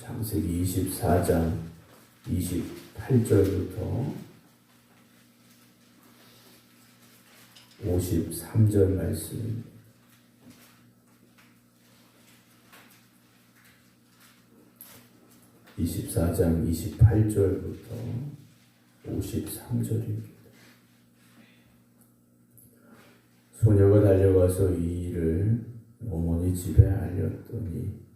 창세기 24장 28절부터 53절 말씀 24장 28절부터 53절입니다. 소녀가 달려가서 이 일을 어머니 집에 알렸더니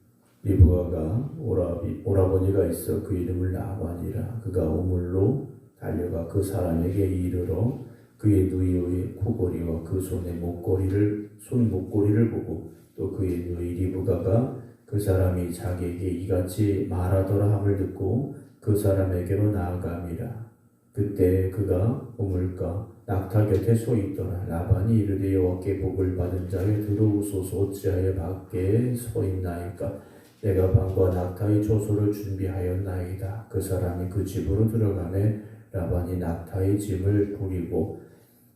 리브가가 오라비, 오라버니가 있어 그 이름을 나반이라. 그가 우물로 달려가 그 사람에게 이르러 그의 누이의 코골이와 그 손의 목걸이를 손 목걸이를 보고 또 그의 누이 리브가가 그 사람이 자기에게 이같이 말하더라 함을 듣고 그 사람에게로 나아감이라 그때 그가 우물가 낙타 곁에 서 있더라. 라반이 이르되 여호와께 복을 받은 자여 들어오소서. 어찌하여 밖에 서 있나이까 내가 방과 낙타의 초소를 준비하였나이다. 그 사람이 그 집으로 들어가매 라반이 낙타의 짐을 부리고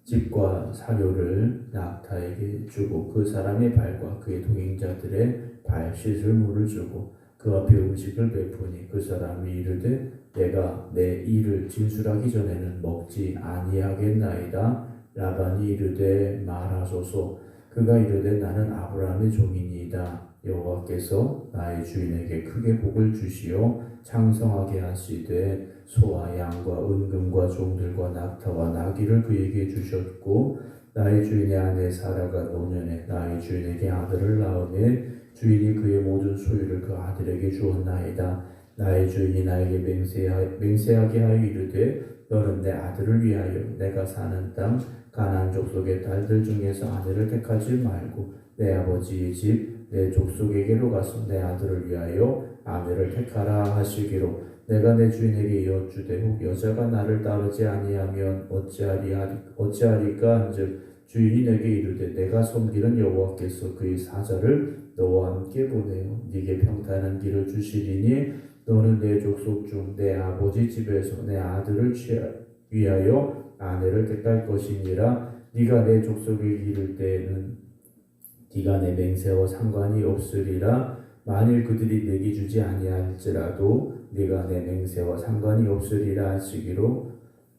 집과 사료를 낙타에게 주고 그 사람의 발과 그의 동행자들의 발 씻을 물을 주고 그 앞에 음식을 베푸니 그 사람이 이르되 내가 내 일을 진술하기 전에는 먹지 아니하겠나이다. 라반이 이르되 말하소서. 그가 이르되 나는 아브라함의 종이니이다 여호와께서 나의 주인에게 크게 복을 주시어 창성하게 하시되 소와 양과 은금과 종들과 낙타와 나귀를 그에게 주셨고 나의 주인의 아내 사라가 노년에 나의 주인에게 아들을 낳으며 주인이 그의 모든 소유를 그 아들에게 주었나이다. 나의 주인이 나에게 맹세하, 맹세하게 하여 이르되 너는 내 아들을 위하여 내가 사는 땅 가나안 족속의 딸들 중에서 아내를 택하지 말고 내 아버지의 집 내 족속에게로 가서 내 아들을 위하여 아내를 택하라 하시기로 내가 내 주인에게 여쭈되 혹 여자가 나를 따르지 아니하면 어찌하리 어찌하리까 한즉 주인이 내게 이르되 내가 섬기는 여호와께서 그의 사자를 너와 함께 보내어 네게 평탄한 길을 주시리니 너는 내 족속 중 내 아버지 집에서 내 아들을 취하, 위하여 아내를 택할 것이니라. 네가 내 족속에 이를 때에는 네가 내 맹세와 상관이 없으리라. 만일 그들이 내게 주지 아니할지라도 네가 내 맹세와 상관이 없으리라 하시기로.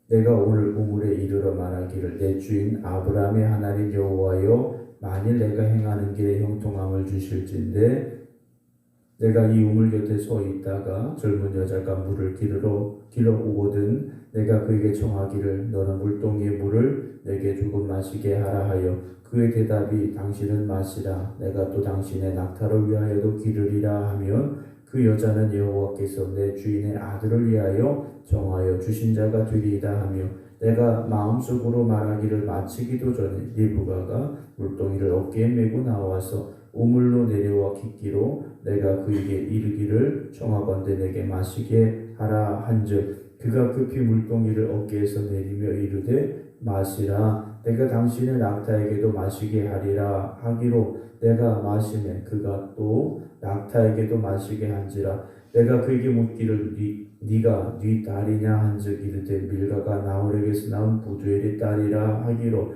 내가 오늘 우물에 이르러 말하기를 내 주인 아브라함의 하나님 여호와여 만일 내가 행하는 길에 형통함을 주실진데 내가 이 우물 곁에 서 있다가 젊은 여자가 물을 기르러 길러 오거든 내가 그에게 청하기를 너는 물동이의 물을 내게 조금 마시게 하라 하여 그의 대답이 당신은 마시라. 내가 또 당신의 낙타를 위하여도 기르리라 하면 그 여자는 여호와께서 내 주인의 아들을 위하여 정하여 주신 자가 되리이다 하며 내가 마음속으로 말하기를 마치기도 전에 리브가가 물동이를 어깨에 메고 나와서 우물로 내려와 깃기로 내가 그에게 이르기를 청하건대 내게 마시게 하라 한즉 그가 급히 물동이를 어깨에서 내리며 이르되 마시라 내가 당신의 낙타에게도 마시게 하리라 하기로 내가 마시매 그가 또 낙타에게도 마시게 한지라 내가 그에게 묻기를 네, 네가 네 딸이냐 한즉 이르되 밀가가 나홀에게서 나온 부두엘의 딸이라 하기로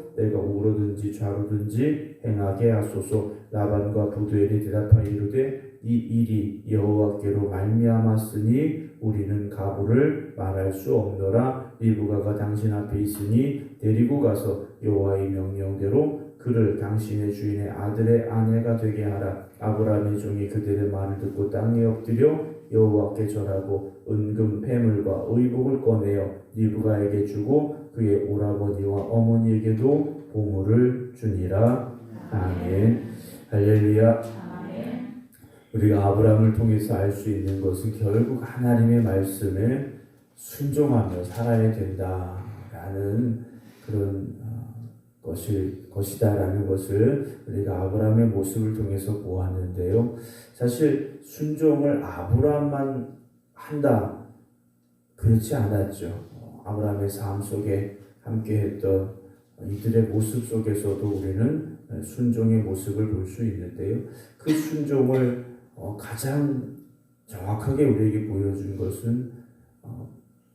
내가 우로든지 좌로든지 행하게 하소서. 라반과 부두엘이 대답하여 이르되 이 일이 여호와께로 말미암았으니 우리는 가부를 말할 수 없노라. 리브가가 당신 앞에 있으니 데리고 가서 여호와의 명령대로 그를 당신의 주인의 아들의 아내가 되게 하라. 아브라함의 종이 그들의 말을 듣고 땅에 엎드려 여호와께 절하고 은금 폐물과 의복을 꺼내어 리브가에게 주고 그의 오라버니와 어머니에게도 보물을 주니라 아멘 할렐루야 우리가 아브라함을 통해서 알 수 있는 것은 결국 하나님의 말씀에 순종하며 살아야 된다라는 그런 어, 것이 것이다라는 것을 우리가 아브라함의 모습을 통해서 보았는데요. 사실 순종을 아브라함만 한다. 그렇지 않았죠. 어, 아브라함의 삶 속에 함께했던 이들의 모습 속에서도 우리는 순종의 모습을 볼 수 있는데요. 그 순종을 어, 가장 정확하게 우리에게 보여준 것은 어,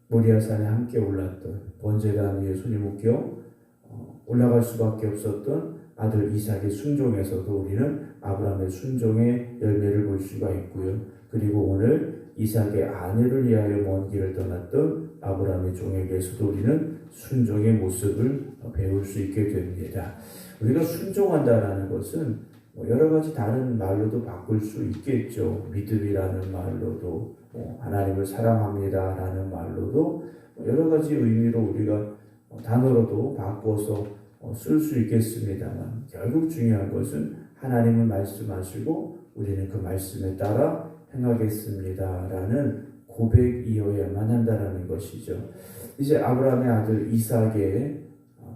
모리아산에 함께 올랐던 번제단 위에 손이 묶여 어, 올라갈 수밖에 없었던 아들 이삭의 순종에서도 우리는 아브라함의 순종의 열매를 볼 수가 있고요. 그리고 오늘 이삭의 아내를 위하여 먼 길을 떠났던 아브라함의 종에게서도 우리는 순종의 모습을 배울 수 있게 됩니다. 우리가 순종한다라는 것은 뭐 여러 가지 다른 말로도 바꿀 수 있겠죠. 믿음이라는 말로도 뭐 하나님을 사랑합니다라는 말로도 뭐 여러 가지 의미로 우리가 단어로도 바꿔서 쓸 수 있겠습니다만 결국 중요한 것은 하나님은 말씀하시고 우리는 그 말씀에 따라 행하겠습니다 라는 고백이어야만 한다라는 것이죠. 이제 아브라함의 아들 이삭의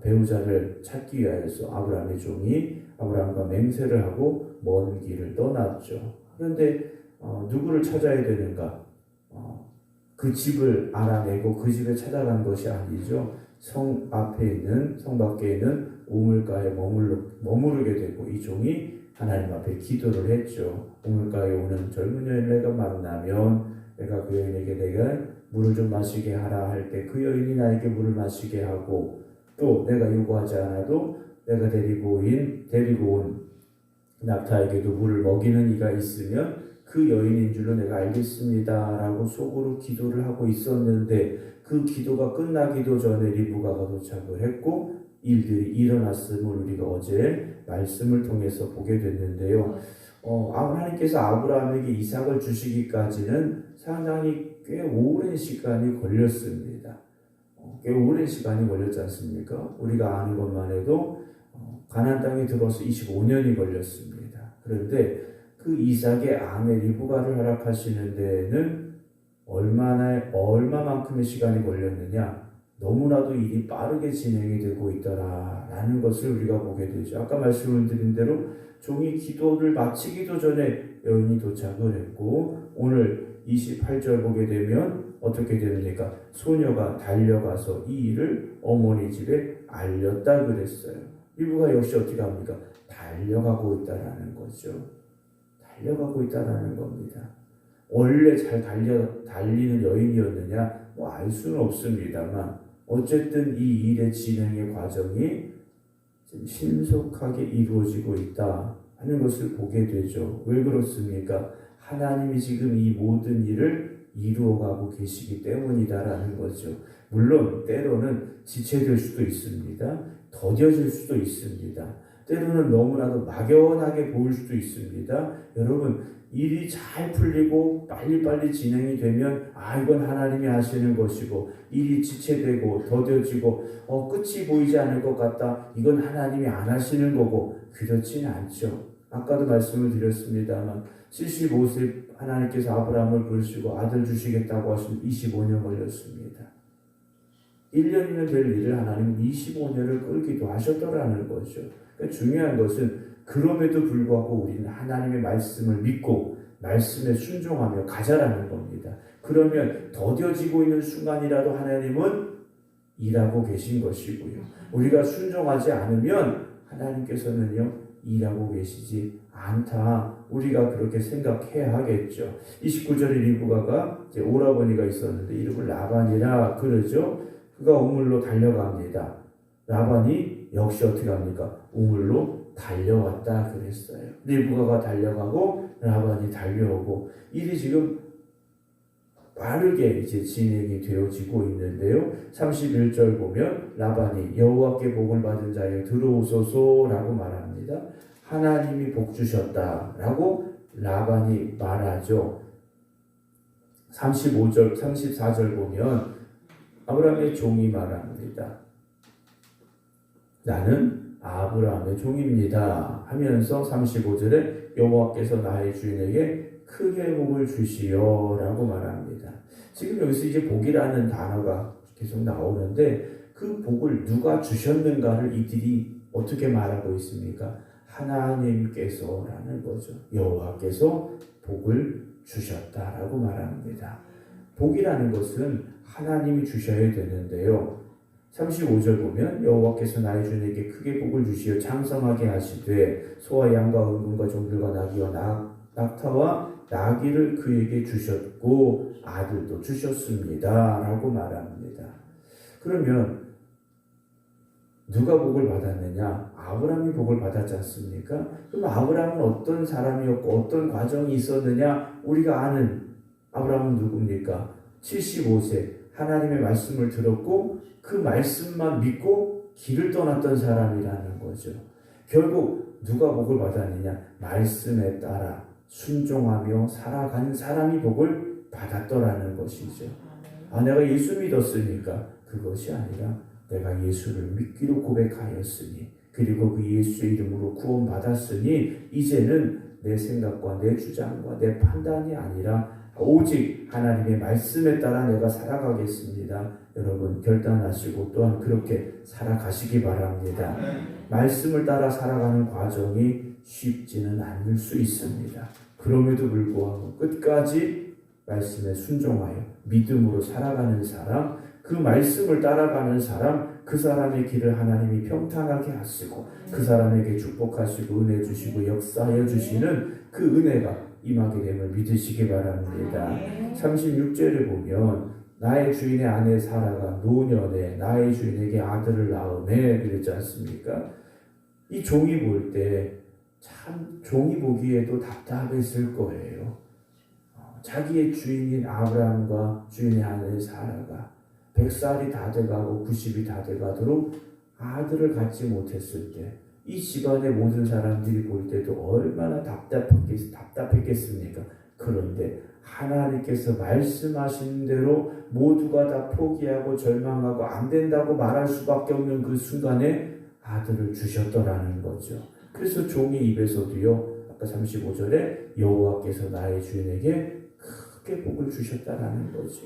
배우자를 찾기 위하여서 아브라함의 종이 아브라함과 맹세를 하고 먼 길을 떠났죠. 그런데 어, 누구를 찾아야 되는가? 어, 그 집을 알아내고 그 집에 찾아간 것이 아니죠. 성 앞에 있는 성 밖에 있는 우물가에 머물러, 머무르게 되고 이 종이 하나님 앞에 기도를 했죠. 우물가에 오는 젊은 여인을 만나면 내가 그 여인에게 내가 물을 좀 마시게 하라 할 때 그 여인이 나에게 물을 마시게 하고 또 내가 요구하지 않아도 내가 데리고 온 데리고 온 낙타에게도 물을 먹이는 이가 있으면 그 여인인 줄로 내가 알겠습니다 라고 속으로 기도를 하고 있었는데 그 기도가 끝나기도 전에 리브가가 도착을 했고 일들이 일어났음을 우리가 어제 말씀을 통해서 보게 됐는데요. 어, 하나님께서 아브라함에게 이삭을 주시기까지는 상당히 꽤 오랜 시간이 걸렸습니다. 어, 꽤 오랜 시간이 걸렸지 않습니까? 우리가 아는 것만 해도 어, 가나안 땅에 들어서 25년이 걸렸습니다. 그런데 그 이삭의 아내 리브가를 허락하시는 데는 얼마나 얼마만큼의 시간이 걸렸느냐? 너무나도 일이 빠르게 진행이 되고 있더라라는 것을 우리가 보게 되죠. 아까 말씀을 드린 대로 종이 기도를 마치기도 전에 여인이 도착을 했고 오늘 28절 보게 되면 어떻게 됩니까? 소녀가 달려가서 이 일을 어머니 집에 알렸다 그랬어요. 이부가 역시 어떻게 합니까? 달려가고 있다라는 거죠. 달려가고 있다라는 겁니다. 원래 잘 달려 달리는 여인이었느냐? 뭐 알 수는 없습니다만 어쨌든 이 일의 진행의 과정이 신속하게 이루어지고 있다 하는 것을 보게 되죠. 왜 그렇습니까? 하나님이 지금 이 모든 일을 이루어가고 계시기 때문이다라는 거죠. 물론 때로는 지체될 수도 있습니다. 더뎌질 수도 있습니다. 때로는 너무나도 막연하게 보일 수도 있습니다. 여러분 일이 잘 풀리고 빨리빨리 진행이 되면 아 이건 하나님이 하시는 것이고 일이 지체되고 더뎌지고 어 끝이 보이지 않을 것 같다 이건 하나님이 안 하시는 거고 그렇지는 않죠. 아까도 말씀을 드렸습니다만 75세 하나님께서 아브라함을 부르시고 아들 주시겠다고 하시면 25년 걸렸습니다. 1년이면 될 일을 하나님 25년을 끌기도 하셨더라는 거죠. 그러니까 중요한 것은 그럼에도 불구하고 우리는 하나님의 말씀을 믿고 말씀에 순종하며 가자라는 겁니다. 그러면 더뎌지고 있는 순간이라도 하나님은 일하고 계신 것이고요. 우리가 순종하지 않으면 하나님께서는요, 일하고 계시지 않다. 우리가 그렇게 생각해야 하겠죠. 29절에 리브가가 이제 오라버니가 있었는데 이름을 라반이라 그러죠. 그가 우물로 달려갑니다. 라반이 역시 어떻게 합니까? 우물로 달려왔다 그랬어요. 리브가가 달려가고 라반이 달려오고 일이 지금 빠르게 이제 진행이 되어지고 있는데요. 31절 보면 라반이 여호와께 복을 받은 자에 들어오소서라고 말합니다. 하나님이 복 주셨다라고 라반이 말하죠. 35절, 34절 보면 아브라함의 종이 말합니다. 나는 아브라함의 종입니다. 하면서 35절에 여호와께서 나의 주인에게 크게 복을 주시오라고 말합니다. 지금 여기서 이제 복이라는 단어가 계속 나오는데 그 복을 누가 주셨는가를 이들이 어떻게 말하고 있습니까? 하나님께서라는 거죠. 여호와께서 복을 주셨다라고 말합니다. 복이라는 것은 하나님이 주셔야 되는데요. 35절 보면 여호와께서 나의 주에게 크게 복을 주시어 장성하게 하시되 소와 양과 은금과 종들과 나귀와 낙, 낙타와 나귀를 그에게 주셨고 아들도 주셨습니다 라고 말합니다. 그러면 누가 복을 받았느냐? 아브라함이 복을 받았지 않습니까? 그럼 아브라함은 어떤 사람이었고 어떤 과정이 있었느냐? 우리가 아는 아브라함은 누굽니까? 75세 하나님의 말씀을 들었고 그 말씀만 믿고 길을 떠났던 사람이라는 거죠. 결국 누가 복을 받았느냐? 말씀에 따라 순종하며 살아가는 사람이 복을 받았더라는 것이죠. 아, 내가 예수 믿었으니까 그것이 아니라 내가 예수를 믿기로 고백하였으니 그리고 그 예수의 이름으로 구원받았으니 이제는 내 생각과 내 주장과 내 판단이 아니라 오직 하나님의 말씀에 따라 내가 살아가겠습니다. 여러분 결단하시고 또한 그렇게 살아가시기 바랍니다. 말씀을 따라 살아가는 과정이 쉽지는 않을 수 있습니다. 그럼에도 불구하고 끝까지 말씀에 순종하여 믿음으로 살아가는 사람, 그 말씀을 따라가는 사람, 그 사람의 길을 하나님이 평탄하게 하시고 그 사람에게 축복하시고 은혜 주시고 역사하여 주시는 그 은혜가 임하게 됨을 믿으시기 바랍니다. 36절에 보면 나의 주인의 아내 사라가 노년에 나의 주인에게 아들을 낳음에 그랬지 않습니까? 이 종이 볼 때 참 종이 보기에도 답답했을 거예요. 어, 자기의 주인인 아브라함과 주인의 아내 사라가 100살이 다 돼가고 90이 다 돼가도록 아들을 갖지 못했을 때 이 집안의 모든 사람들이 볼 때도 얼마나 답답했겠, 답답했겠습니까? 그런데 하나님께서 말씀하신 대로 모두가 다 포기하고 절망하고 안 된다고 말할 수밖에 없는 그 순간에 아들을 주셨더라는 거죠. 그래서 종의 입에서도요. 아까 35절에 여호와께서 나의 주인에게 크게 복을 주셨다라는 거죠.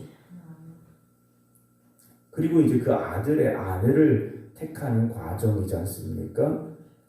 그리고 이제 그 아들의 아내를 택하는 과정이지 않습니까?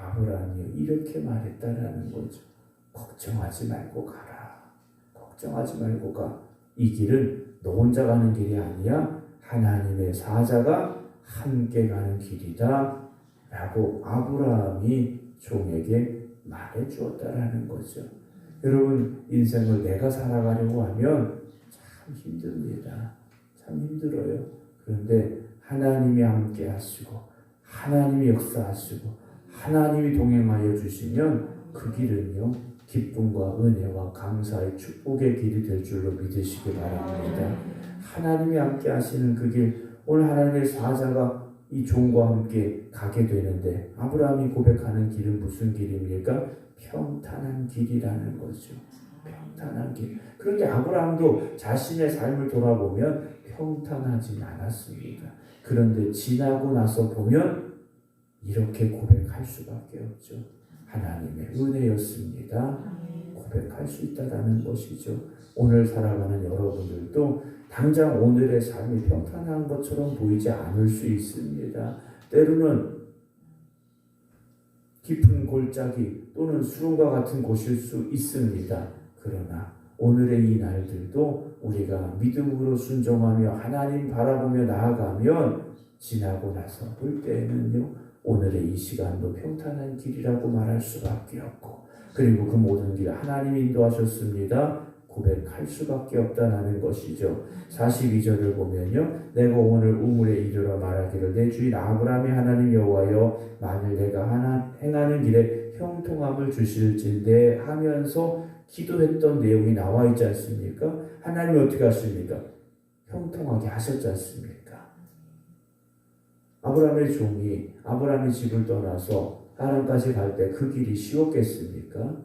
아브라함이 이렇게 말했다라는 거죠. 걱정하지 말고 가라. 걱정하지 말고 가. 이 길은 너 혼자 가는 길이 아니야. 하나님의 사자가 함께 가는 길이다. 라고 아브라함이 종에게 말해 주었다라는 거죠. 여러분, 인생을 내가 살아가려고 하면 참 힘듭니다. 참 힘들어요. 그런데 하나님이 함께 하시고, 하나님이 역사하시고, 하나님이 동행하여 주시면 그 길은요, 기쁨과 은혜와 감사의 축복의 길이 될 줄로 믿으시기 바랍니다. 하나님이 함께 하시는 그 길, 오늘 하나님의 사자가 이 종과 함께 가게 되는데 아브라함이 고백하는 길은 무슨 길입니까? 평탄한 길이라는 거죠. 평탄한 길. 그런데 아브라함도 자신의 삶을 돌아보면 평탄하지 않았습니다. 그런데 지나고 나서 보면 이렇게 고백할 수밖에 없죠. 하나님의 은혜였습니다. 고백할 수 있다라는 것이죠. 오늘 살아가는 여러분들도 당장 오늘의 삶이 평탄한 것처럼 보이지 않을 수 있습니다. 때로는 깊은 골짜기 또는 수렁과 같은 곳일 수 있습니다. 그러나 오늘의 이 날들도 우리가 믿음으로 순종하며 하나님 바라보며 나아가면 지나고 나서 볼 때에는요 오늘의 이 시간도 평탄한 길이라고 말할 수밖에 없고 그리고 그 모든 길 하나님이 인도하셨습니다. 고백할 수밖에 없다는 것이죠. 42절을 보면요. 내가 오늘 우물에 이르러 말하기를 내 주인 아브라함의 하나님 여호와여 만일 내가 하나 행하는 길에 형통함을 주실진데 하면서 기도했던 내용이 나와 있지 않습니까? 하나님이 어떻게 하십니까? 형통하게 하셨지 않습니까? 아브라함의 종이 아브라함의 집을 떠나서 하나님까지 갈 때 그 길이 쉬웠겠습니까?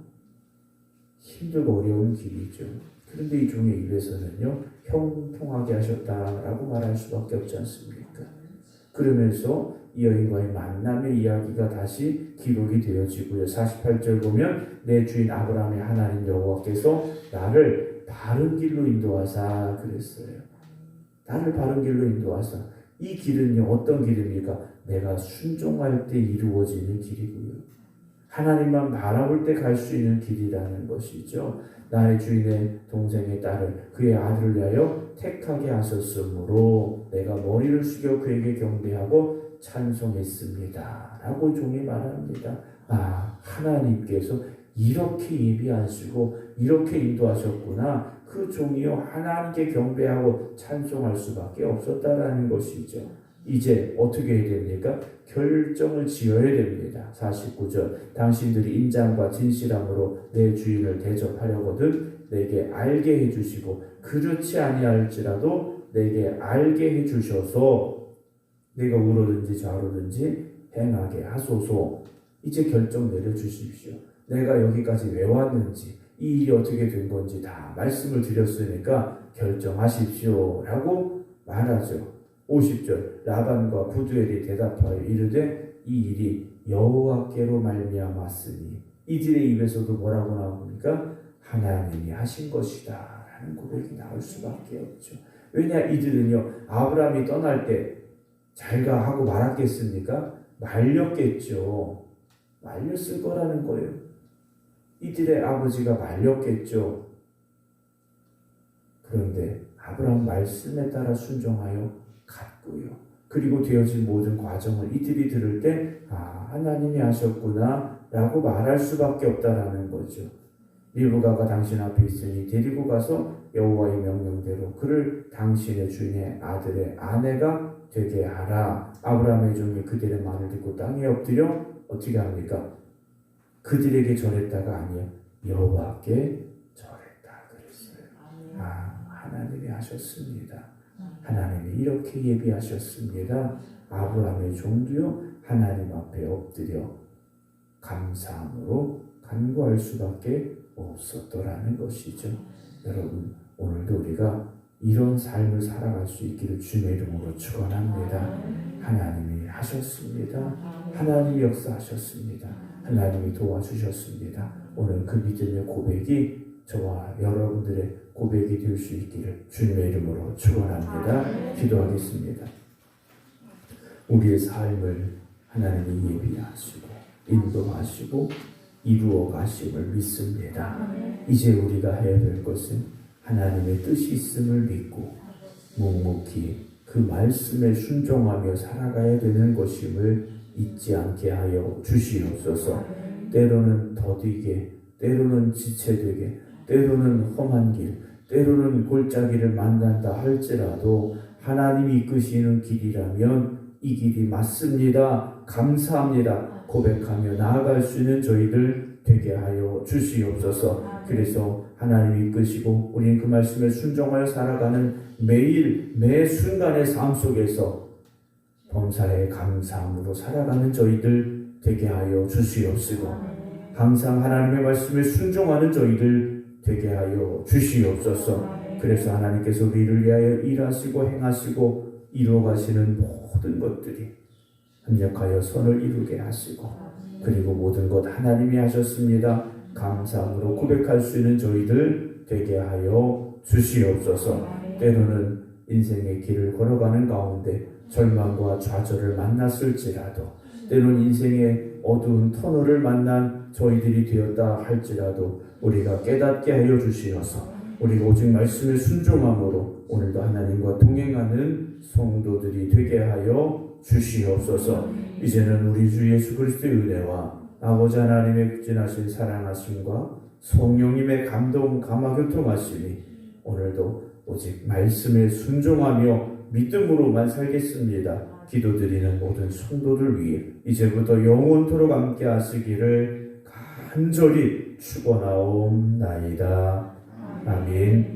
힘들고 어려운 길이죠. 그런데 이 종의 입에서는요 형통하게 하셨다라고 말할 수밖에 없지 않습니까? 그러면서 이 여인과의 만남의 이야기가 다시 기록이 되어지고요. 48절 보면 내 주인 아브라함의 하나님 여호와께서 나를 바른 길로 인도하사 그랬어요. 나를 바른 길로 인도하사 이 길은요 어떤 길입니까? 내가 순종할 때 이루어지는 길이고요. 하나님만 바라볼 때 갈 수 있는 길이라는 것이죠. 나의 주인의 동생의 딸을 그의 아들을 위하여 택하게 하셨으므로 내가 머리를 숙여 그에게 경배하고 찬송했습니다. 라고 종이 말합니다. 아, 하나님께서 이렇게 예비하시고 이렇게 인도하셨구나. 그 종이요 하나님께 경배하고 찬송할 수밖에 없었다라는 것이죠. 이제 어떻게 해야 됩니까? 결정을 지어야 됩니다. 49절 당신들이 인장과 진실함으로 내 주인을 대접하려거든 내게 알게 해 주시고 그렇지 아니할지라도 내게 알게 해 주셔서 내가 우로든지 좌로든지 행하게 하소서 이제 결정 내려 주십시오. 내가 여기까지 왜 왔는지 이 일이 어떻게 된 건지 다 말씀을 드렸으니까 결정하십시오 라고 말하죠. 50절 라반과 부두엘이 대답하여 이르되 이 일이 여호와께로 말미암았으니 이들의 입에서도 뭐라고 나옵니까? 하나님이 하신 것이다 라는 고백이 나올 수밖에 없죠. 왜냐 이들은요 아브라함이 떠날 때 잘가 하고 말았겠습니까? 말렸겠죠. 말렸을 거라는 거예요. 이들의 아버지가 말렸겠죠. 그런데 아브라함 말씀에 따라 순종하여 갔고요. 그리고 되어진 모든 과정을 이들이 들을 때, 아, 하나님이 하셨구나, 라고 말할 수밖에 없다라는 거죠. 리브가가 당신 앞에 있으니 데리고 가서 여호와의 명령대로 그를 당신의 주인의 아들의 아내가 되게 하라. 아브라함의 종이 그들의 말을 듣고 땅에 엎드려 어떻게 합니까? 그들에게 절했다가 아니요 여호와께 절했다 그랬어요. 아 하나님이 하셨습니다. 하나님이 이렇게 예비하셨습니다. 아브라함의 종도요 하나님 앞에 엎드려 감사함으로 간구할 수밖에 없었더라는 것이죠. 여러분 오늘도 우리가 이런 삶을 살아갈 수 있기를 주님의 이름으로 축원합니다. 하나님이 하셨습니다. 하나님이 역사하셨습니다. 하나님이 도와주셨습니다. 오늘 그 믿음의 고백이 저와 여러분들의 고백이 될 수 있기를 주님의 이름으로 축원합니다. 기도하겠습니다. 우리의 삶을 하나님이 예비하시고 인도하시고 이루어 가심을 믿습니다. 이제 우리가 해야 될 것은 하나님의 뜻이 있음을 믿고 묵묵히 그 말씀에 순종하며 살아가야 되는 것임을 잊지 않게 하여 주시옵소서. 때로는 더디게, 때로는 지체되게, 때로는 험한 길, 때로는 골짜기를 만난다 할지라도 하나님이 이끄시는 길이라면 이 길이 맞습니다. 감사합니다. 고백하며 나아갈 수 있는 저희들 되게 하여 주시옵소서. 그래서 하나님이 이끄시고 우리는 그 말씀에 순종하여 살아가는 매일 매 순간의 삶 속에서 범사에 감사함으로 살아가는 저희들 되게 하여 주시옵시고 항상 하나님의 말씀에 순종하는 저희들 되게 하여 주시옵소서. 그래서 하나님께서 우리를 위하여 일하시고 행하시고 이루어 가시는 모든 것들이 협력하여 선을 이루게 하시고 그리고 모든 것 하나님이 하셨습니다. 감사함으로 고백할 수 있는 저희들 되게 하여 주시옵소서. 때로는 인생의 길을 걸어가는 가운데 절망과 좌절을 만났을지라도 때로는 인생의 어두운 터널을 만난 저희들이 되었다 할지라도 우리가 깨닫게 하여 주시어서 우리가 오직 말씀에 순종함으로 오늘도 하나님과 동행하는 성도들이 되게 하여 주시옵소서. 이제는 우리 주 예수 그리스도의 은혜와 아버지 하나님의 극진하신 사랑하심과 성령님의 감동 감화 교통하심이 오늘도 오직 말씀에 순종하며 믿음으로만 살겠습니다. 기도드리는 모든 성도들 위해 이제부터 영원토록 함께 하시기를 간절히 축원하옵나이다. 아멘.